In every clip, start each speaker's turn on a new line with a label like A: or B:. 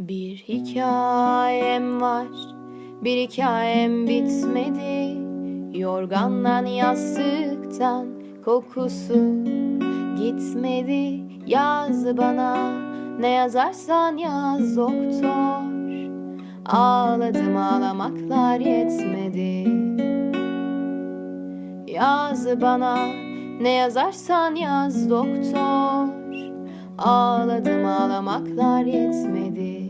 A: Bir hikayem var, bir hikayem bitmedi. Yorgandan yastıktan kokusu gitmedi. Yaz bana ne yazarsan yaz doktor. Ağladım ağlamaklar yetmedi. Yaz bana ne yazarsan yaz doktor. Ağladım ağlamaklar yetmedi.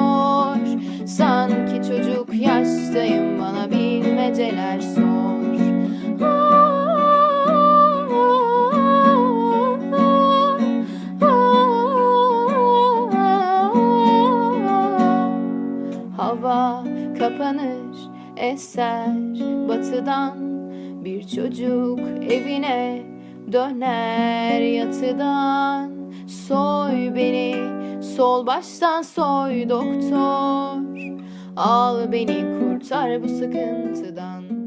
A: Hava kapanır eser batıdan Bir çocuk evine döner yatıdan. Soy beni sol baştan soy doktor. Al beni kurtar bu sıkıntıdan